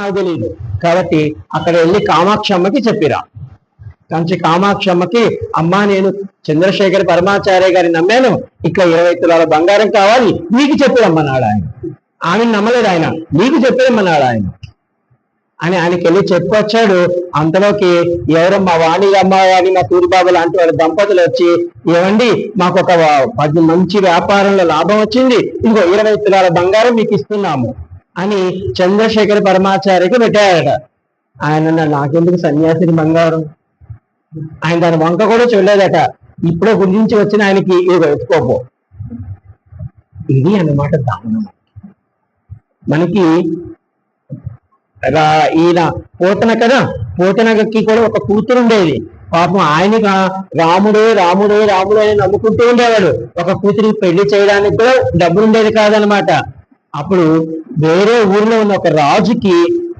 నాకు తెలియదు కాబట్టి అక్కడ వెళ్ళి కామాక్షమ్మకి చెప్పిరా. కంచి కామాక్షమ్మకి అమ్మా నేను చంద్రశేఖర్ పరమాచార్య గారిని నమ్మాను. ఇక్కడ ఇరవై తులాల బంగారం కావాలి. నీకు చెప్పిరమ్మన్నాడు ఆయన ఆమెను నమ్మలేదు ఆయన. నీకు చెప్పిరమ్మన్నాడు ఆయన అని ఆయనకి వెళ్ళి చెప్పొచ్చాడు. అంతలోకి ఎవరో మా వాణి అమ్మ వాణి మా తూరిబాబు లాంటి వాళ్ళ దంపతులు వచ్చి ఏమండి మాకు ఒక పది మంచి వ్యాపారంలో లాభం వచ్చింది. ఇంకో ఇరవై తులాల బంగారం మీకు ఇస్తున్నాము. అని చంద్రశేఖర పరమాచార్యకి పెట్టారట. ఆయన నాకెందుకు సన్యాసిని బంగారం? ఆయన దాని వంక కూడా చూడలేదట. ఇప్పుడే గురించి వచ్చిన ఆయనకి ఇది ఎత్తుకోపో. ఇది అన్నమాట దానం మనకి రా- ఈయన పోతన కదా? పోతనకి కూడా ఒక కూతురు ఉండేది. పాపం ఆయనకి రాముడే రాముడే రాముడే అని నమ్ముకుంటూ ఉండేవాడు. ఒక కూతురికి పెళ్ళి చేయడానికి కూడా డబ్బులు ఉండేది కాదనమాట అప్పుడు వేరే ఊర్లో ఉన్న ఒక రాజుకి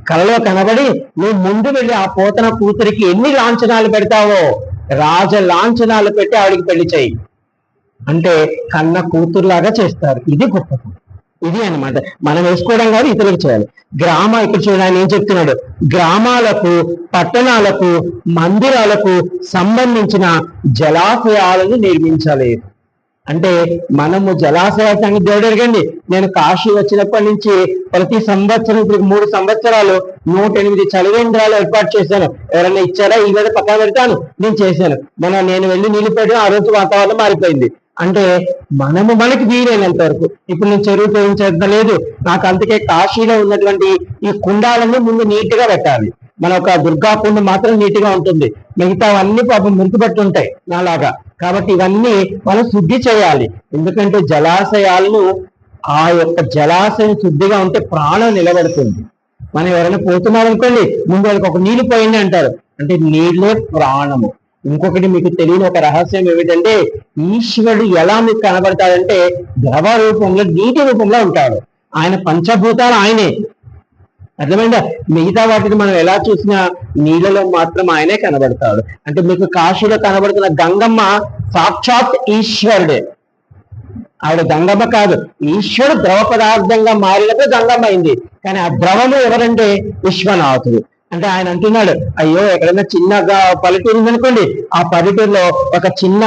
కలలో కనబడి నువ్వు ముందు వెళ్ళి ఆ పోతన కూతురికి ఎన్ని లాంఛనాలు పెడతావో? రాజ లాంఛనాలు పెట్టి ఆవిడికి పెళ్ళి చేయి. అంటే కన్న కూతురులాగా చేస్తారు. ఇది గొప్పతనం. ఇది అన్నమాట. మనం వేసుకోవడం కాదు ఇతరులకు చేయాలి. గ్రామ ఇక్కడ చూడండి ఆయన ఏం చెప్తున్నాడు? గ్రామాలకు పట్టణాలకు మందిరాలకు సంబంధించిన జలాశయాలను నిర్మించాలి. అంటే మనము జలాశయాల సంగతి దేవుడు అడగండి నేను కాశీ వచ్చినప్పటి నుంచి ప్రతి సంవత్సరం ఇప్పుడు మూడు సంవత్సరాలు నూట ఎనిమిది చలివేంద్రాలు ఏర్పాటు చేశాను. ఎవరైనా ఇచ్చారా? ఈ మీద పక్కన పెడతాను. నేను చేశాను. మన నేను వెళ్ళి నీళ్ళు పెట్టిన ఆ రోజు వాతావరణం మారిపోయింది. అంటే మనము మనకి వీలైనంత వరకు. ఇప్పుడు నేను చెరువు లేదు. నాకు అందుకే కాశీలో ఉన్నటువంటి ఈ కుండాలను ముందు నీట్గా పెట్టాలి. మన ఒక దుర్గా కుండ మాత్రం నీట్గా ఉంటుంది. మిగతావన్నీ పాపం మురికిపట్టి ఉంటాయి నాలాగా. కాబట్టి ఇవన్నీ మనం శుద్ధి చేయాలి. ఎందుకంటే జలాశయాలను ఆ యొక్క జలాశయం శుద్ధిగా ఉంటే ప్రాణం నిలబడుతుంది. మనం ఎవరైనా పోతున్నారు అనుకోండి ముందు వాళ్ళకి ఒక నీళ్ళు పోయింది అంటారు. అంటే నీళ్ళే ప్రాణము. ఇంకొకటి మీకు తెలియని ఒక రహస్యం ఏమిటంటే ఈశ్వరుడు ఎలా మీకు కనబడతాడంటే ద్రవ రూపంలో నీటి రూపంలో ఉంటాడు. ఆయన పంచభూతాలు ఆయనే. అర్థమైందా? మిగతా వాటిని మనం ఎలా చూసినా నీళ్ళలో మాత్రం ఆయనే కనబడతాడు. అంటే మీకు కాశీలో కనబడుతున్న గంగమ్మ సాక్షాత్ ఈశ్వరుడే. ఆవిడ గంగమ్మ కాదు ఈశ్వరుడు ద్రవ పదార్థంగా మారినప్పుడు గంగమ్మ అయింది. కానీ ఆ ద్రవము ఎవరంటే విశ్వనాథుడు. అంటే ఆయన అంటున్నాడు అయ్యో ఎక్కడైనా చిన్నగా పల్లెటూరు ఉందనుకోండి ఆ పల్లెటూరులో ఒక చిన్న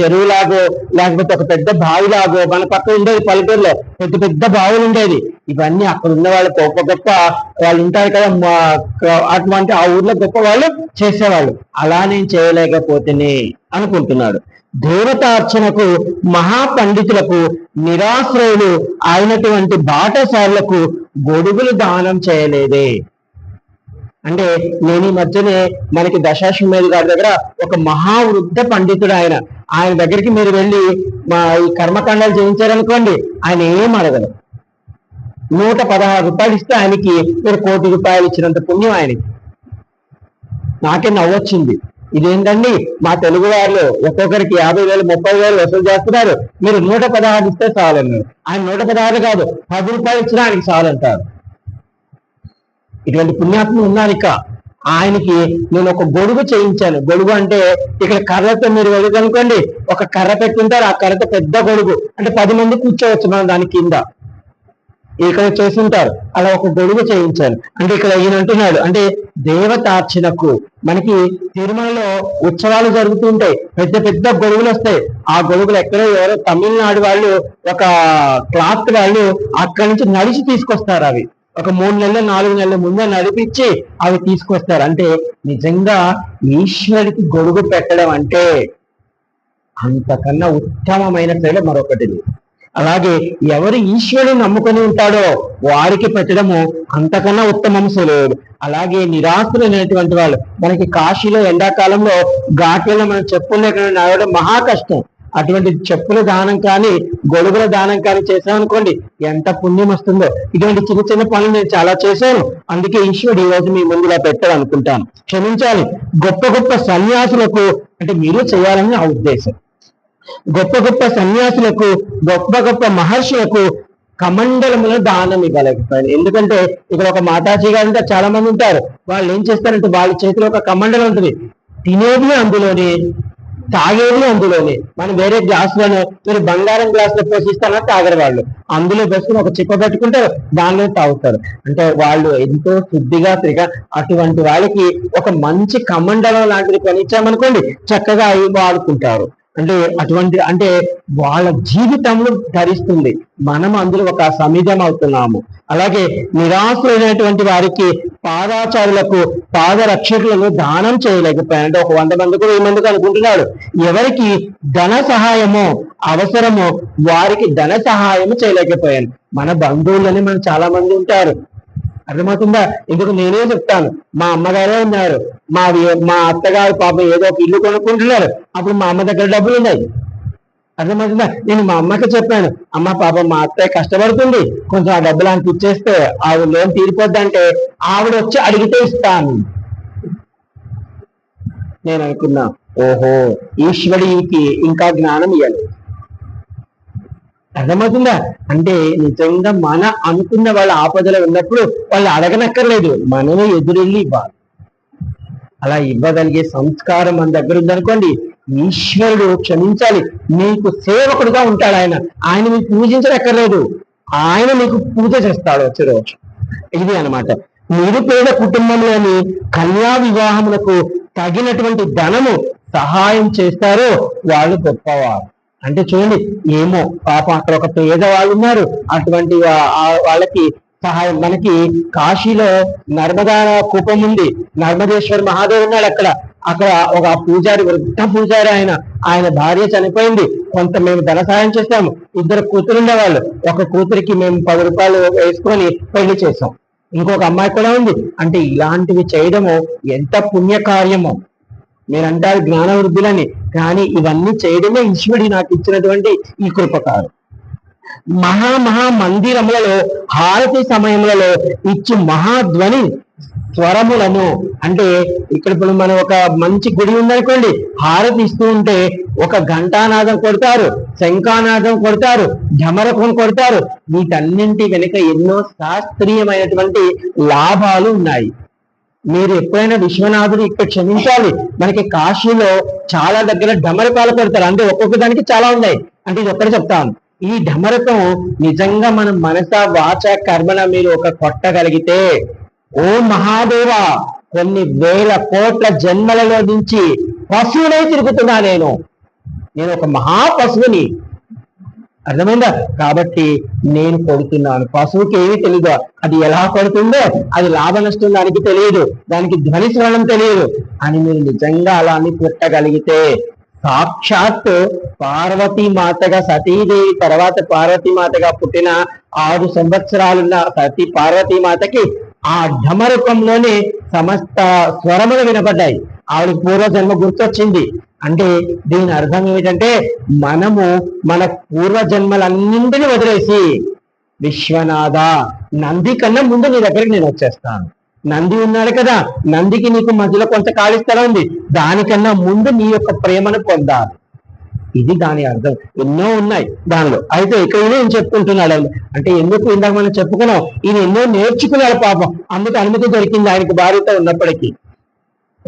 చెరువులాగో లేకపోతే ఒక పెద్ద బావిలాగో మన పక్కన ఉండేది పల్లెటూరులో పెద్ద పెద్ద బావులు ఉండేది ఇవన్నీ అక్కడ ఉన్న వాళ్ళు గొప్ప గొప్ప వాళ్ళు ఉంటారు కదా మా- అటువంటి ఆ ఊర్లో గొప్ప వాళ్ళు చేసేవాళ్ళు. అలా నేను చేయలేకపోతేనే అనుకుంటున్నాడు. దేవతార్చనకు మహాపండితులకు నిరాశ్రయులు అయినటువంటి బాటసారులకు గొడుగులు దానం చేయలేదే. అంటే నేను ఈ మధ్యనే మనకి దశాశ్వమేధ గారి దగ్గర ఒక మహావృద్ధ పండితుడు ఆయన. ఆయన దగ్గరికి మీరు వెళ్ళి మా ఈ కర్మకాండాలు చేయించారనుకోండి ఆయన ఏం అడగదు నూట పదహారు రూపాయలు ఇస్తే ఆయనకి మీరు కోటి రూపాయలు ఇచ్చినంత పుణ్యం ఆయనకి. నాకే నవ్వొచ్చింది. ఇదేంటండి? మా తెలుగు వారిలో ఒక్కొక్కరికి యాభై వేలు ముప్పై వేలు వసూలు చేస్తున్నారు. మీరు నూట పదహారు ఇస్తే చాలన్నారు ఆయన నూట పదహారు కాదు పది రూపాయలు ఇచ్చినా ఆయనకి చాలంటారు. ఇటువంటి పుణ్యాత్మ ఉన్నానిక ఇక ఆయనకి నేను ఒక గొడుగు చేయించాను. గొడుగు అంటే ఇక్కడ కర్రతో మీరు వెళ్ళగనుకోండి ఒక కర్ర పెట్టుంటారు ఆ కర్రతో పెద్ద గొడుగు. అంటే పది మంది కూర్చోవచ్చు మనం దాని కింద. ఇక్కడ చేస్తుంటారు అలా ఒక గొడుగు చేయించాను. అంటే ఇక్కడ ఈయన అంటున్నాడు అంటే దేవతార్చనకు మనకి తిరుమలలో ఉత్సవాలు జరుగుతుంటాయి పెద్ద పెద్ద గొడుగులు వస్తాయి. ఆ గొడుగులు ఎక్కడో ఎవరో తమిళనాడు వాళ్ళు ఒక క్లాత్ వాళ్ళు అక్కడి నుంచి నడిచి తీసుకొస్తారు అవి. ఒక మూడు నెలలు నాలుగు నెలల ముందే నడిపించి అవి తీసుకొస్తారు. అంటే నిజంగా ఈశ్వరుడికి గొడుగు పెట్టడం అంటే అంతకన్నా ఉత్తమమైన సేవ మరొకటి అలాగే ఎవరు ఈశ్వరుని నమ్ముకొని ఉంటాడో వారికి పెట్టడము అంతకన్నా ఉత్తమం సులువు అలాగే నిరాశులైనటువంటి వాళ్ళు మనకి కాశీలో ఎండాకాలంలో ఘాట్లలో మనం చెప్పులు లేకుండా నడవడం మహా కష్టం. అటువంటి చెప్పుల దానం కానీ గొడుగుల దానం కానీ చేసామనుకోండి ఎంత పుణ్యం వస్తుందో. ఇటువంటి చిన్న చిన్న పనులు నేను చాలా చేశాను. అందుకే ఈశ్వరుడు ఈ రోజు మీ ముందుగా పెట్టాడు అనుకుంటాను క్షమించాలి. గొప్ప గొప్ప సన్యాసులకు అంటే మీరు చేయాలని నా ఉద్దేశం. గొప్ప గొప్ప సన్యాసులకు గొప్ప గొప్ప మహర్షులకు కమండలములు దానం ఇవ్వలేకపోయాను. ఎందుకంటే ఇక్కడ ఒక మాతాజీ గారు అంటే చాలా మంది ఉంటారు. వాళ్ళు ఏం చేస్తారంటే వాళ్ళ చేతిలో ఒక కమండలం ఉంటుంది. తినేది అందులోనే తాగేది అందులోనే. మనం వేరే గ్లాసులోనే మీరు బంగారం గ్లాసులో పోషిస్తానా తాగరు వాళ్ళు. అందులో పోసుకుని ఒక చిప్ప పెట్టుకుంటారు దానిలో తాగుతారు. అంటే వాళ్ళు ఎంతో శుద్ధిగా తిరిగా అటువంటి వాళ్ళకి ఒక మంచి కమండలం లాంటిది కొనిచ్చామనుకోండి చక్కగా అవి వాడుకుంటారు. అంటే అటువంటి అంటే వాళ్ళ జీవితంలో ధరిస్తుంది. మనం అందులో ఒక సమిధం అవుతున్నాము. అలాగే నిరాశులైనటువంటి వారికి పాదాచారులకు పాదరక్షకులను దానం చేయలేకపోయాను అంటే ఒక వంద మంది కూడా ఈ మందికి అనుకుంటున్నాడు. ఎవరికి ధన సహాయమో అవసరమో వారికి ధన సహాయము చేయలేకపోయాను మన బంధువులని మనం చాలా మంది ఉంటారు. అర్థమవుతుందా? ఇందుకు నేనే చెప్తాను. మా అమ్మగారే ఉన్నారు. మా మా అత్తగారు పాపం ఏదో ఒక ఇల్లు కొనుక్కుంటున్నారు. అప్పుడు మా అమ్మ దగ్గర డబ్బులు ఉన్నాయి. అర్థమవుతుందా? నేను మా అమ్మకి చెప్పాను. అమ్మ పాపం మా అత్తయ్య కష్టపడుతుంది. కొంచెం ఆ డబ్బులు అంత ఇచ్చేస్తే ఆవిడ లోన్ తీరిపోద్ది అంటే ఆవిడ వచ్చి అడిగితే ఇస్తాను. నేను అనుకున్నా ఓహో ఈశ్వరుడికి ఇంకా జ్ఞానం ఇవ్వాలి అర్థమవుతుందా? అంటే నిజంగా మన అనుకున్న వాళ్ళ ఆపదలో ఉన్నప్పుడు వాళ్ళు అడగనక్కర్లేదు. మనమే ఎదురెళ్ళి ఇవ్వాలి. అలా ఇవ్వగలిగే సంస్కారం మన దగ్గర ఉందనుకోండి ఈశ్వరుడు క్షమించాలి. మీకు సేవకుడుగా ఉంటాడు ఆయన. ఆయన మీకు పూజించనక్కర్లేదు. ఆయన మీకు పూజ చేస్తాడు వచ్చే రోజు. ఇది అన్నమాట. నిరుపేద కుటుంబంలోని కన్యా వివాహములకు తగినటువంటి ధనము సహాయం చేస్తారో వాళ్ళు గొప్పవారు. అంటే చూడండి ఏమో పాపం అక్కడ ఒక పేదవాళ్ళు ఉన్నారు. అటువంటి వాళ్ళకి సహాయం మనకి కాశీలో నర్మదా కూపం ఉంది. నర్మదేశ్వర మహాదేవ్ ఉన్నాడు అక్కడ. అక్కడ ఒక పూజారి వృద్ధ పూజారి ఆయన ఆయన భార్య చనిపోయింది. కొంత మేము ధన సహాయం చేస్తాము ఇద్దరు కూతురు ఉండేవాళ్ళు. ఒక కూతురికి మేము పది రూపాయలు వేసుకొని పెళ్ళి చేసాం ఇంకొక అమ్మాయి కూడా ఉంది. అంటే ఇలాంటివి చేయడము ఎంత పుణ్యకార్యము. మీరంటారు జ్ఞాన వృద్ధులని కానీ ఇవన్నీ చేయడమే ఈశ్వరుడి నాకు ఇచ్చినటువంటి ఈ కృపకారు మహా మహా మందిరములలో హారతి సమయములలో ఇచ్చు మహాధ్వని స్వరములను అంటే ఇక్కడ ఇప్పుడు మనం ఒక మంచి గుడి ఉందనుకోండి హారతి ఇస్తూ ఉంటే ఒక ఘంటానాదం కొడతారు శంఖానాదం కొడతారు ఢమరకం కొడతారు వీటన్నింటి వెనుక ఎన్నో శాస్త్రీయమైనటువంటి లాభాలు ఉన్నాయి. మీరు ఎప్పుడైనా విశ్వనాథుడు ఇక్కడ క్షమించాలి. మనకి కాశీలో చాలా దగ్గర ఢమరకాలు పెడతారు. అంటే ఒక్కొక్క దానికి చాలా ఉన్నాయి. అంటే ఇది ఒక్కటి చెప్తాను ఈ ఢమరకం నిజంగా మనం మనస వాచ కర్మన మీరు ఒక కొట్టగలిగితే ఓ మహాదేవ కొన్ని వేల కోట్ల జన్మలలో నుంచి పశువునే తిరుగుతున్నా నేను. నేను ఒక మహా పశువుని. అర్థమైందా? కాబట్టి నేను కొడుతున్నాను. పశువుకి ఏమీ తెలియదు అది ఎలా కొడుతుందో అది లాభ నష్టం దానికి తెలియదు దానికి ధ్వని స్వరణం తెలియదు అని మీరు నిజంగా అలా అని పుట్టగలిగితే సాక్షాత్ పార్వతీ మాతగా సతీదేవి తర్వాత పార్వతీ మాతగా పుట్టిన ఆరు సంవత్సరాలున్న సతీ పార్వతీ మాతకి ఆ ఢమరూపంలోనే సమస్త స్వరములు వినపడ్డాయి. ఆవిడకి పూర్వజన్మ గుర్తొచ్చింది. అంటే దీని అర్థం ఏమిటంటే మనము మన పూర్వజన్మలన్నింటినీ వదిలేసి విశ్వనాథ నంది కన్నా ముందు నీ దగ్గరికి నేను వచ్చేస్తాను. నంది ఉన్నాడు కదా నందికి నీకు మధ్యలో కొంత ఖాళీ స్థలం ఉంది. దానికన్నా ముందు నీ యొక్క ప్రేమను పొందాలి. ఇది దాని అర్థం. ఎన్నో ఉన్నాయి దానిలో. అయితే ఇక్కడ నేను చెప్పుకుంటున్నాడు. అంటే ఎందుకు ఇందాక మనం చెప్పుకున్నాం? ఈయన ఎన్నో నేర్చుకున్నాడు పాపం. అందుకు అనుమతి దొరికింది ఆయనకి భార్యతో ఉన్నప్పటికీ.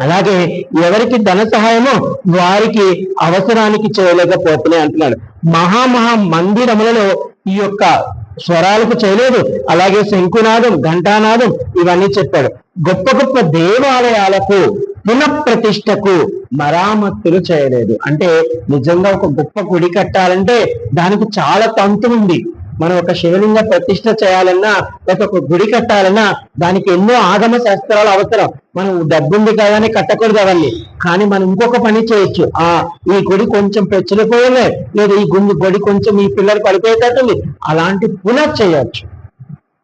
అలాగే ఎవరికి ధన సహాయమో వారికి అవసరానికి చేయలేకపోతున్నాయి అంటున్నాడు. మహామహా మందిరములలో ఈ యొక్క స్వరాలకు చేయలేదు. అలాగే శంకునాదం ఘంటానాదం ఇవన్నీ చెప్పాడు. గొప్ప గొప్ప దేవాలయాలకు పునఃప్రతిష్టకు మరామత్తులు చేయలేదు. అంటే నిజంగా ఒక గొప్ప గుడి కట్టాలంటే దానికి చాలా తంతు ఉంది మనం ఒక శివలింగ ప్రతిష్ట చేయాలన్నా లేక ఒక గుడి కట్టాలన్నా దానికి ఎన్నో ఆగమ శాస్త్రాలు అవసరం. మనం డబ్బుంది కదా కట్టకూడదు అవన్నీ. కానీ మనం ఇంకొక పని చేయొచ్చు. ఆ ఈ గుడి కొంచెం పెచ్చలిపోయలే లేదు ఈ గుండి గుడి కొంచెం ఈ పిల్లలు పడిపోయేటట్టుంది. అలాంటి పునః చేయొచ్చు.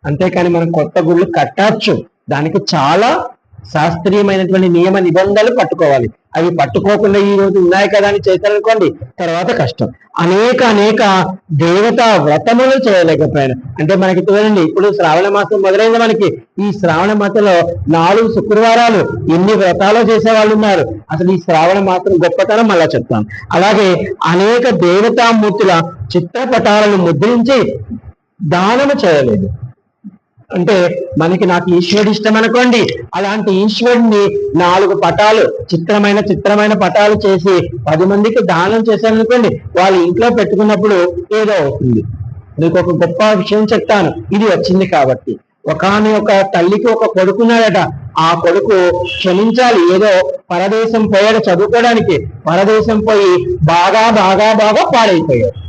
అంతేకాని మనం కొత్త గుళ్ళు కట్టచ్చు. దానికి చాలా శాస్త్రీయమైనటువంటి నియమ నిబంధనలు పట్టుకోవాలి. అవి పట్టుకోకుండా ఈ రోజు ఉన్నాయి కదా అని చేశారనుకోండి తర్వాత కష్టం. అనేక అనేక దేవతా వ్రతములు చేయలేకపోయాను. అంటే మనకి చూడండి ఇప్పుడు శ్రావణ మాసం మొదలైంది మనకి. ఈ శ్రావణ మాసంలో నాలుగు శుక్రవారాలు ఎన్ని వ్రతాలు చేసే వాళ్ళు ఉన్నారు? అసలు ఈ శ్రావణ మాసం గొప్పతనం మళ్ళా చెప్తాను. అలాగే అనేక దేవతామూర్తుల చిత్రపటాలను ముద్రించి దానము చేయలేదు. అంటే మనకి నాకు ఈశ్వరుడు ఇష్టం అనుకోండి. అలాంటి ఈశ్వరుడిని నాలుగు పటాలు చిత్రమైన చిత్రమైన పటాలు చేసి పది మందికి దానం చేశారనుకోండి వాళ్ళు ఇంట్లో పెట్టుకున్నప్పుడు ఏదో అవుతుంది. మీకు ఒక గొప్ప విషయం చెప్తాను. ఇది వచ్చింది కాబట్టి. ఒకనొక ఒక తల్లికి ఒక కొడుకున్నాడట. ఆ కొడుకు క్షమించాలి. ఏదో పరదేశం పోయాడు చదువుకోవడానికి. పరదేశం పోయి బాగా బాగా బాగా పాడైపోయాడు.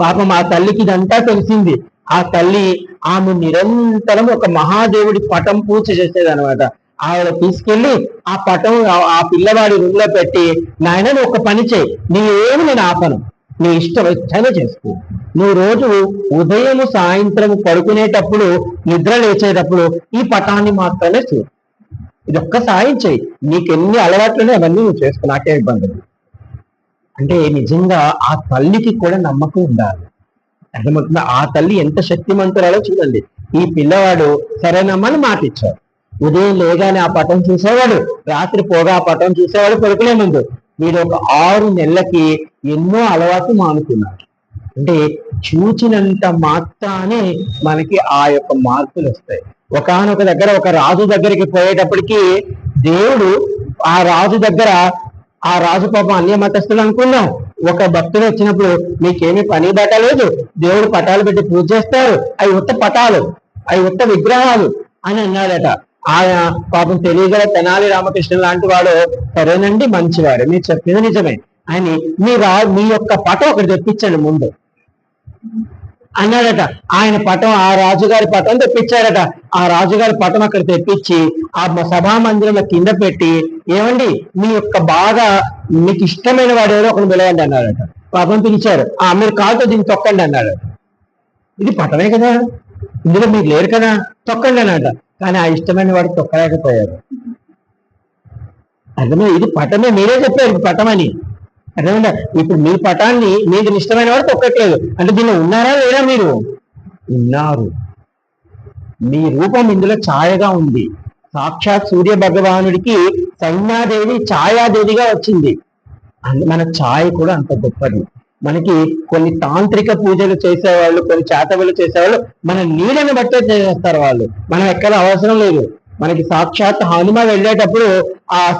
పాపం ఆ తల్లికి ఇదంతా తెలిసింది. ఆ తల్లి ఆమె నిరంతరం ఒక మహాదేవుడి పటం పూజ చేసేది అనమాట ఆవిడ తీసుకెళ్ళి ఆ పటం ఆ- పిల్లవాడి రూమ్లో పెట్టి నాయన నువ్వు ఒక పని చేయి. నీ ఏమి నేను ఆపను. నీ ఇష్టం ఇష్టంగా చేసుకో. నువ్వు రోజు ఉదయం సాయంత్రం పడుకునేటప్పుడు నిద్ర లేచేటప్పుడు ఈ పటాన్ని మాత్రమే చూ ఇది ఒక్క సాయం చేయి. నీకు ఎన్ని అలవాట్లునే అవన్నీ నువ్వు చేసుకో. నాకే ఇబ్బంది అంటే నిజంగా ఆ తల్లికి కూడా నమ్మకం ఉండాలి. అర్థమవుతుందా? ఆ తల్లి ఎంత శక్తిమంతురాలో చూడండి. ఈ పిల్లవాడు సరేనమ్మని మాట ఇచ్చాడు ఉదయం లేగానే ఆ పటం చూసేవాడు రాత్రి పోగా ఆ పటం చూసేవాడు పడుకునే ముందు. వీడు ఒక ఆరు నెలలకి ఎన్నో అలవాట్లు మానుకున్నాడు అంటే చూచినంత మాత్రానే మనకి ఆ యొక్క మార్పులు వస్తాయి. ఒకానొక దగ్గర ఒక రాజు దగ్గరికి పోయేటప్పటికి దేవుడు ఆ రాజు దగ్గర ఆ రాజు పాపం అన్య మతస్థులు అనుకుందాం ఒక భక్తుడు వచ్చినప్పుడు మీకేమి పని బట్ట లేదు. దేవుడు పటాలు పెట్టి పూజ చేస్తారు. అవి ఉత్త పటాలు. అవి ఉత్త విగ్రహాలు అని అన్నాడట. ఆయన పాపం తెలియగల తెనాలి రామకృష్ణ లాంటి వాడు సరేనండి మంచివాడు. మీరు చెప్పింది నిజమే. అని మీ రా మీ యొక్క పటం ఒకటి తెప్పించండి ముందు. అన్నాడట. ఆయన పటం ఆ రాజుగారి పటం తెప్పించారట ఆ రాజుగారి పటం అక్కడ తెప్పించి ఆ సభా మందిరంలో కింద పెట్టి ఏమండి మీ యొక్క బాగా మీకు ఇష్టమైన వాడు ఎవరో ఒకరు పిలవండి అన్నాడట. పాపం పిలిచారు. ఆ మీరు కాతో దీన్ని తొక్కండి అన్నాడు ఇది పటమే కదా? ఇందులో మీరు లేరు కదా? తొక్కండి అన్నాడు కానీ ఆ ఇష్టమైన వాడు తొక్కలేకపోయారు అర్థమే ఇది పటమే. మీరే చెప్పారు పటమని. అర్థమైందా ఇప్పుడు మీ పటాన్ని మీకు ఇష్టమైన వాడు తొక్కట్లేదు అంటే దీనిలో ఉన్నారా లేదా మీరు? ఉన్నారు. మీ రూపం ఇందులో ఛాయగా ఉంది. సాక్షాత్ సూర్య భగవానుడికి సైన్యాదేవి ఛాయాదేవిగా వచ్చింది. మన ఛాయ కూడా అంత గొప్పది. మనకి కొన్ని తాంత్రిక పూజలు చేసేవాళ్ళు కొన్ని చేతబలు చేసేవాళ్ళు మన నీడని బట్టే చేస్తారు వాళ్ళు. మనం ఎక్కడ అవసరం లేదు. మనకి సాక్షాత్ హనుమ వెళ్ళేటప్పుడు ఆ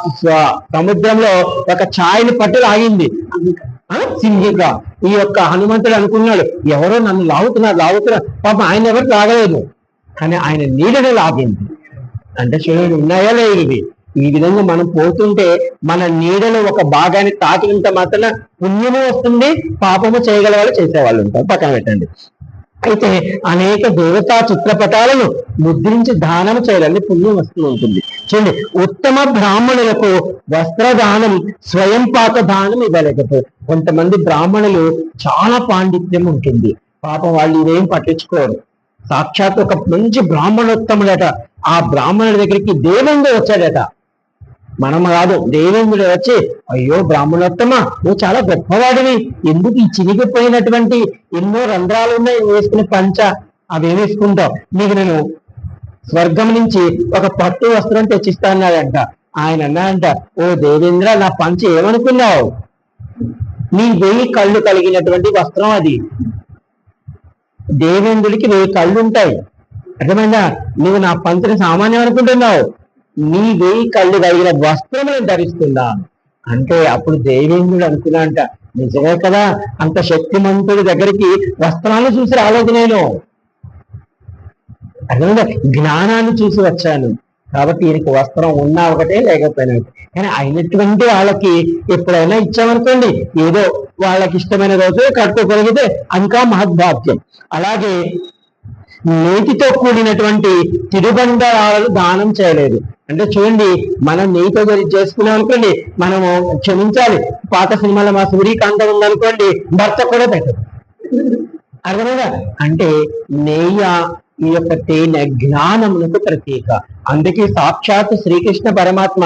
సముద్రంలో ఒక ఛాయని పట్టు లాగింది. ఆ, ఈ యొక్క హనుమంతుడు అనుకున్నాడు ఎవరో నన్ను లాగుతున్నారు లాగుతున్నారు పాపం ఆయన ఎవరు లాగలేదు. కానీ ఆయన నీడని లాగింది. అంటే చూడండి ఉన్నాయా లేదు ఇవి? ఈ విధంగా మనం పోతుంటే మన నీడలో ఒక భాగాన్ని తాకినంత మాత్రాన పుణ్యము వస్తుంది పాపము చేయగల వాళ్ళు చేసేవాళ్ళు ఉంటారు. పక్కన పెట్టండి. అయితే అనేక దేవతా చిత్రపటాలను ముద్రించి దానం చేయాలని పుణ్యం వస్తూ ఉంటుంది. చూడండి ఉత్తమ బ్రాహ్మణులకు వస్త్రదానం స్వయం పాక దానం ఇవ్వలేకపోతే కొంతమంది బ్రాహ్మణులు చాలా పాండిత్యం ఉంటుంది. పాపం వాళ్ళు ఇవేం పట్టించుకోరు. సాక్షాత్ ఒక మంచి బ్రాహ్మణోత్తముడట. ఆ బ్రాహ్మణుడి దగ్గరికి దేవంగా వచ్చాడట. మనం కాదు దేవేంద్రుడు వచ్చి అయ్యో బ్రాహ్మణోత్తమ నువ్వు చాలా గొప్పవాడివి. ఎందుకు ఈ చినిగిపోయినటువంటి ఎన్నో రంధ్రాలు ఉన్నాయి వేసుకునే పంచ అవి వేసుకుంటావు? నీకు నేను స్వర్గం నుంచి ఒక పట్టు వస్త్రం తెచ్చిస్తాన్నాడంట ఆయన అన్నాడంట ఓ దేవేంద్ర నా పంచ ఏమనుకున్నావు? నీ వెయ్యి కళ్ళు కలిగినటువంటి వస్త్రం అది. దేవేంద్రుడికి వెయ్యి కళ్ళు ఉంటాయి. అర్థమైందా? నువ్వు నా పంచని సామాన్యం అనుకుంటున్నావు. నీ వెయ్యి కళ్ళు కలిగిన వస్త్రం నేను అంటే అప్పుడు దేవేంద్రుడు అనుకున్నాంట నిజమే కదా అంత శక్తిమంతుడి దగ్గరికి వస్త్రాలు చూసి రాలేదు నేను. అర్థమైందా? జ్ఞానాన్ని చూసి వచ్చాను. కాబట్టి ఈయనకి వస్త్రం ఉన్నా ఒకటే లేకపోయినా కానీ అయినటువంటి వాళ్ళకి ఎప్పుడైనా ఇచ్చామనుకోండి ఏదో వాళ్ళకి ఇష్టమైన రోజు కట్టుకోగలిగితే ఇంకా మహద్భాగ్యం. అలాగే నేతితో కూడినటువంటి తిరుబండారాలను దానం చేయలేదు. అంటే చూడండి మనం నెయ్యితో చేసుకున్నాం అనుకోండి మనము క్షమించాలి. పాత సినిమాలో మా సూర్యకాంతం ఉందనుకోండి భర్త కూడా పెట్టదు. అర్థమైందా? అంటే నెయ్య ఈ యొక్క తేనె జ్ఞానమునకు ప్రతీక. అందుకే సాక్షాత్ శ్రీకృష్ణ పరమాత్మ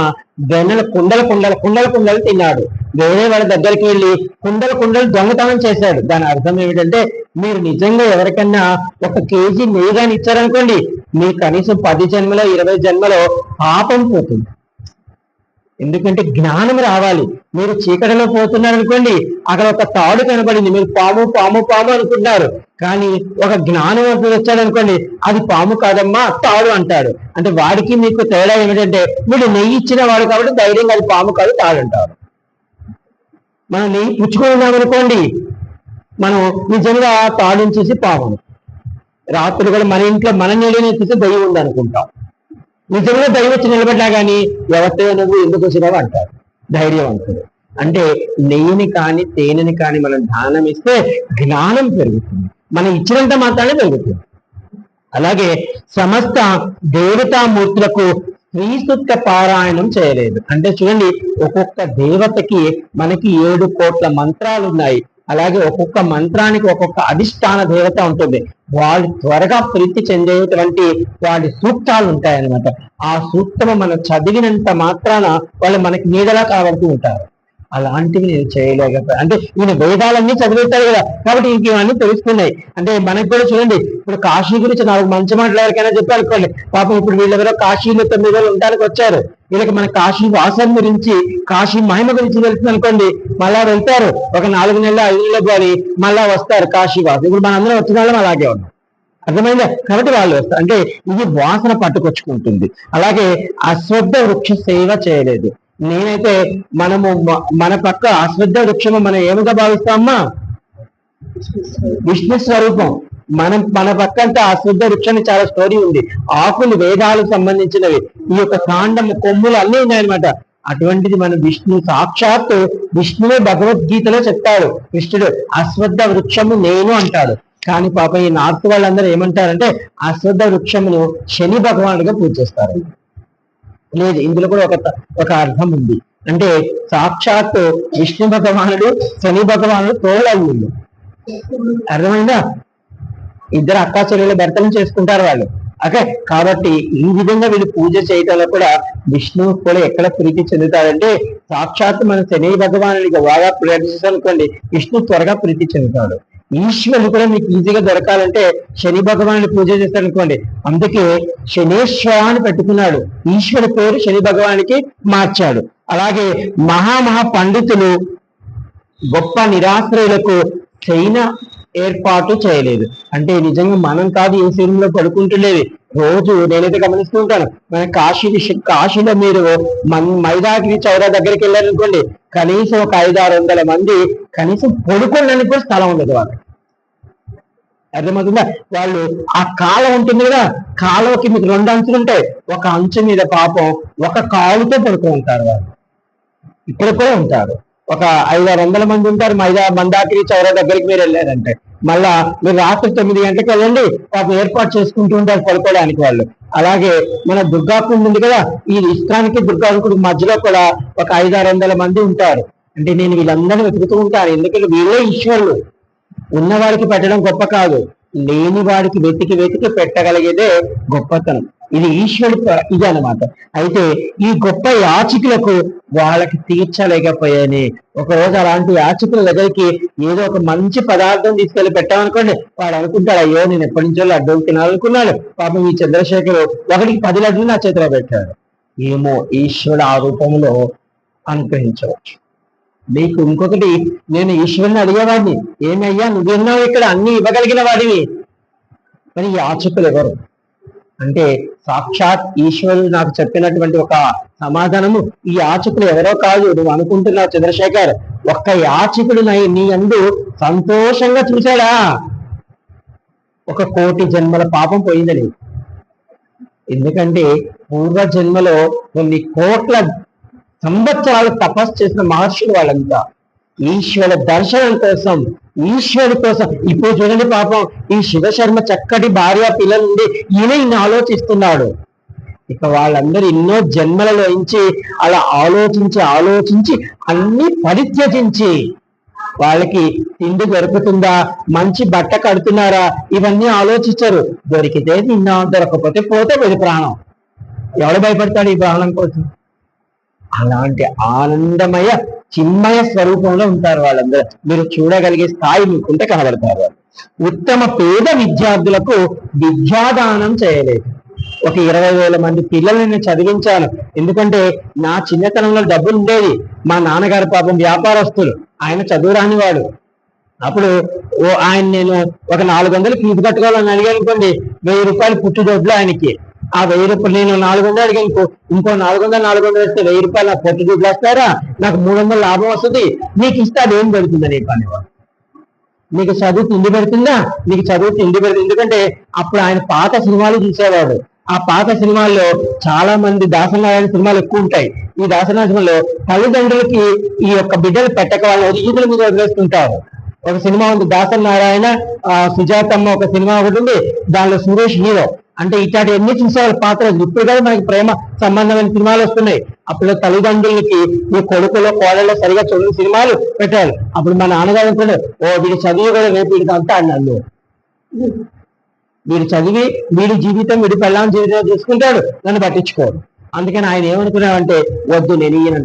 వెన్నెల కుండల కుండల కుండల కుండలు తిన్నాడు. వేరే వాళ్ళ దగ్గరికి వెళ్ళి కుండల కుండలు దొంగతనం చేశాడు. దాని అర్థం ఏమిటంటే మీరు నిజంగా ఎవరికన్నా ఒక కేజీ నెయ్యి కానీ ఇచ్చారనుకోండి మీరు కనీసం పది జన్మలో ఇరవై జన్మలో పాపం పోతుంది. ఎందుకంటే జ్ఞానం రావాలి. మీరు చీకటిలో పోతున్నారు అనుకోండి అక్కడ ఒక తాడు కనబడింది. మీరు పాము పాము పాము అనుకుంటున్నారు కానీ ఒక జ్ఞానం వచ్చాడు అనుకోండి అది పాము కాదమ్మా తాడు అంటాడు అంటే వాడికి మీకు తేడా ఏమిటంటే వీడు నెయ్యి ఇచ్చిన వాడు కాబట్టి ధైర్యంగా అది పాము కాదు తాడు అంటారు. మనం నెయ్యి పుచ్చుకొని అనుకోండి మనం నిజంగా తాడుని చూసి పాము. రాత్రి కూడా మన ఇంట్లో మన నీళ్ళని చూసి దయ్యం ఉంది అనుకుంటాం నిజంగా దైవం వచ్చి నిలబడ్డా కానీ ఎవరితో నువ్వు ఎందుకు వచ్చినావు అంటారు. ధైర్యవంతుడు అంటే నెయ్యిని కానీ తేనెని కానీ మనం దానం ఇస్తే జ్ఞానం పెరుగుతుంది. మనం ఇచ్చినంత మాత్రమే పెరుగుతుంది. అలాగే సమస్త దేవతామూర్తులకు శ్రీసూక్త పారాయణం చేయలేదు. అంటే చూడండి ఒక్కొక్క దేవతకి మనకి ఏడు కోట్ల మంత్రాలు ఉన్నాయి అలాగే ఒక్కొక్క మంత్రానికి ఒక్కొక్క అధిష్టాన దేవత ఉంటుంది. వాళ్ళు త్వరగా ప్రీతి చెందేటువంటి వాటి సూక్తాలు ఉంటాయన్నమాట. ఆ సూక్తము మనం చదివినంత మాత్రాన వాళ్ళు మనకి నీడలా కాబడుతూ ఉంటారు. అలాంటివి నేను చేయలేకపోయా అంటే ఈయన వేదాలన్నీ చదివేస్తారు కదా కాబట్టి ఇంక ఇవన్నీ తెలుస్తున్నాయి. అంటే మనకి కూడా చూడండి ఇప్పుడు కాశీ గురించి నాలుగు మంచి మాటలు ఎవరికైనా చెప్పి అనుకోండి పాపం ఇప్పుడు వీళ్ళెవరో కాశీలో తొమ్మిది వేలు ఉండడానికి వచ్చారు. వీళ్ళకి మన కాశీ వాసం గురించి కాశీ మహిమ గురించి తెలుస్తుంది అనుకోండి మళ్ళా వెళ్తారు. ఒక నాలుగు నెలలు ఐదు నెలలు కానీ మళ్ళా వస్తారు కాశీ వాసం ఇప్పుడు మనందరం వచ్చిన వాళ్ళం అలాగే ఉన్నాం. అర్థమైందా? కాబట్టి వాళ్ళు వస్తారు. అంటే ఇది వాసన పట్టుకొచ్చుకుంటుంది. అలాగే అశ్వద్ధ వృక్ష సేవ చేయలేదు. నేనైతే మనము మన పక్క అశ్వద్ధ వృక్షము మనం ఏమిగా భావిస్తామా విష్ణు స్వరూపం. మనం మన పక్కంతా అశ్వద్ధ వృక్షాన్ని చాలా స్టోరీ ఉంది. ఆకులు వేదాలకు సంబంధించినవి. ఈ యొక్క కాండము కొమ్ములు అన్నీ ఉన్నాయన్నమాట. అటువంటిది మన విష్ణు సాక్షాత్తు విష్ణువే భగవద్గీతలో చెప్తాడు. కృష్ణుడు అశ్వద్ధ వృక్షము నేను అంటాడు. కానీ పాప ఈ నార్త్ వాళ్ళందరూ ఏమంటారంటే అశ్వద్ధ వృక్షమును శని భగవానుడిగా పూజిస్తారు. లేదు ఇందులో కూడా ఒక ఒక అర్థం ఉంది. అంటే సాక్షాత్తు విష్ణు భగవానుడు శని భగవానుడు తోడవులు అర్థమైందా? ఇద్దరు అక్కా భర్తలు చేసుకుంటారు వాళ్ళు. ఓకే కాబట్టి ఈ విధంగా వీళ్ళు పూజ చేయటంలో కూడా విష్ణువు కూడా ఎక్కడ ప్రీతి చెందుతాడంటే సాక్షాత్ మన శని భగవానుడికి బాగా ప్రయత్నిస్తాం అనుకోండి విష్ణు త్వరగా ప్రీతి చెందుతాడు. ఈశ్వరుడు కూడా మీకు ఈజీగా దొరకాలంటే శని భగవానుడి పూజ చేస్తాడు అనుకోండి అందుకే శనేశ్వర అని పెట్టుకున్నాడు. ఈశ్వరు పేరు శని భగవానికి మార్చాడు. అలాగే మహామహా పండితులు గొప్ప నిరాశ్రయులకు చైన ఏర్పాటు చేయలేదు. అంటే నిజంగా మనం కాదు ఏ శరీరంలో పడుకుంటులేది రోజు నేనైతే గమనిస్తూ ఉంటాను. మన కాశీ కాశీలో మీరు మైదాగిరి చౌరా దగ్గరికి వెళ్ళారనుకోండి కనీసం ఒక ఐదు ఆరు వందల మంది కనీసం పడుకోవడానికి కూడా స్థలం ఉండదు వాళ్ళకి. అర్థమవుతుందా? వాళ్ళు ఆ కాలం ఉంటుంది కదా కాలువకి మీకు రెండు అంచులు ఉంటాయి. ఒక అంచు మీద పాపం ఒక కాలుతో పడుతూ ఉంటారు వాళ్ళు. ఇక్కడ కూడా ఉంటారు. ఒక ఐదారు వందల మంది ఉంటారు. మైదా మందాకిరి చౌర దగ్గరికి మీరు వెళ్ళారంటే. మళ్ళా మీరు రాత్రి తొమ్మిది గంటలకు వెళ్ళండి. పాపం ఏర్పాటు చేసుకుంటూ ఉంటారు పడుకోవడానికి వాళ్ళు. అలాగే మన దుర్గాకుండ ఉంది కదా ఈ ఇష్టానికి దుర్గాకుడి మధ్యలో కూడా ఒక ఐదారు వందల మంది ఉంటారు. అంటే నేను వీళ్ళందరినీ వెతుకుతూ ఉంటాను. ఎందుకంటే వీళ్ళే ఈశ్వరులు. ఉన్నవాడికి పెట్టడం గొప్ప కాదు. లేని వాడికి వెతికి వెతికి పెట్టగలిగేదే గొప్పతనం. ఇది ఈశ్వరుడు ఇది అన్నమాట. అయితే ఈ గొప్ప యాచకులకు వాళ్ళకి తీర్చలేకపోయాని. ఒక రోజు అలాంటి యాచకుల దగ్గరికి ఏదో ఒక మంచి పదార్థం తీసుకెళ్ళి పెట్టామనుకోండి వాడు అనుకుంటాడు అయ్యో నేను ఎప్పటి నుంచో లడ్డూలు తినాలనుకున్నాడు పాపం ఈ చంద్రశేఖర్ ఒకటికి పది లడ్డూలు నా చేతిలో పెట్టాడు. ఏమో ఈశ్వరుడు ఆ రూపంలో అనుగ్రహించవచ్చు. మీకు ఇంకొకటి నేను ఈశ్వరుని అడిగేవాడిని. ఏమయ్యా నువ్వున్నావు ఇక్కడ? అన్ని ఇవ్వగలిగిన వాడివి. మరి యాచకులు ఎవరు? అంటే సాక్షాత్ ఈశ్వరుడు నాకు చెప్పినటువంటి ఒక సమాధానము. ఈ యాచకులు ఎవరో కాదు. నువ్వు అనుకుంటున్నావు చంద్రశేఖర్. ఒక్క యాచకుడు నై నీ అందు సంతోషంగా చూశాడా? ఒక కోటి జన్మల పాపం పోయిందని. ఎందుకంటే పూర్వ జన్మలో కొన్ని కోట్ల సంవత్సరాలు తపస్సు చేసిన మహర్షులు వాళ్ళంతా. ఈశ్వర దర్శనం కోసం ఈశ్వరుడి కోసం ఇప్పుడు చూడండి పాపం ఈ శివశర్మ చక్కటి భార్య పిల్లలు ఉండి ఈయన ఈయన ఆలోచిస్తున్నాడు. ఇక వాళ్ళందరూ ఎన్నో జన్మలలో ఇంచి అలా ఆలోచించి ఆలోచించి అన్ని పరిత్యజించి వాళ్ళకి తిండి దొరుకుతుందా మంచి బట్ట కడుతున్నారా ఇవన్నీ ఆలోచించరు దొరికితే తిన్నా దొరకకపోతే పోతే వెళ్ళి ప్రాణం. ఎవడు భయపడతాడు ఈ ప్రాణం కోసం? అలాంటి ఆనందమయ చిన్మయ స్వరూపంలో ఉంటారు వాళ్ళందరూ. మీరు చూడగలిగే స్థాయి మీకుంటే కనబడతారు. ఉత్తమ పేద విద్యార్థులకు విద్యాదానం చేయలేదు. ఒక ఇరవై వేల మంది పిల్లల్ని నేను చదివించాను. ఎందుకంటే నా చిన్నతనంలో డబ్బులు ఉండేది మా నాన్నగారు పాపం వ్యాపారస్తులు. ఆయన చదువు వాడు. అప్పుడు ఓ ఆయన నేను ఒక నాలుగు వందలు ఫీజు కట్టుకోవాలని అడిగాను అనుకోండి. వెయ్యి రూపాయలు పుట్టుదొడ్లు ఆయనకి. ఆ వెయ్యి రూపాయలు నేను నాలుగు వందలు అడిగాను. ఇంకో ఇంకో నాలుగు వందలు నాలుగు వందలు వస్తే వెయ్యి రూపాయలు నాకు పుట్టుదొడ్లు వస్తారా నాకు మూడు వందలు లాభం వస్తుంది. నీకు ఇస్తే అది ఏం పెడుతుంది నీ పని? నీకు చదువు తిండి పెడుతుందా? నీకు చదువు తిండి పెడుతుంది. ఎందుకంటే అప్పుడు ఆయన పాత సినిమాలు చూసేవాడు. ఆ పాత సినిమాల్లో చాలా మంది దాసనారాయణ సినిమాలు ఎక్కువ ఉంటాయి. ఈ దాసనారాయణ సినిమాలో తల్లిదండ్రులకి ఈ యొక్క బిడ్డలు పెట్టక వాళ్ళ ఈదుల మీద వదిలేస్తుంటారు. ఒక సినిమా ఉంది దాసనారాయణ ఆ, సుజాతమ్మ ఒక సినిమా ఒకటి ఉంది. దానిలో సురేష్ హీరో. అంటే ఇట్లాంటి ఎన్ని చూసేవాళ్ళ పాత్ర ఇప్పుడు కూడా మనకి ప్రేమ సంబంధమైన సినిమాలు వస్తున్నాయి. అప్పుడు తల్లిదండ్రులకి ఈ కొడుకులో కోడల్లో సరిగా చూడని సినిమాలు పెట్టారు. అప్పుడు మా నాన్నగారు అనుకుంటే ఓ వీడి చదువు కూడా రేపు వీడికి అంతా అన్నాడు. వీడు చదివి వీడి జీవితం వీడి పెళ్ళాం జీవితం చూసుకుంటాడు నన్ను పట్టించుకోడు. అందుకని ఆయన ఏమనుకున్నావంటే వద్దు నేను ఈయన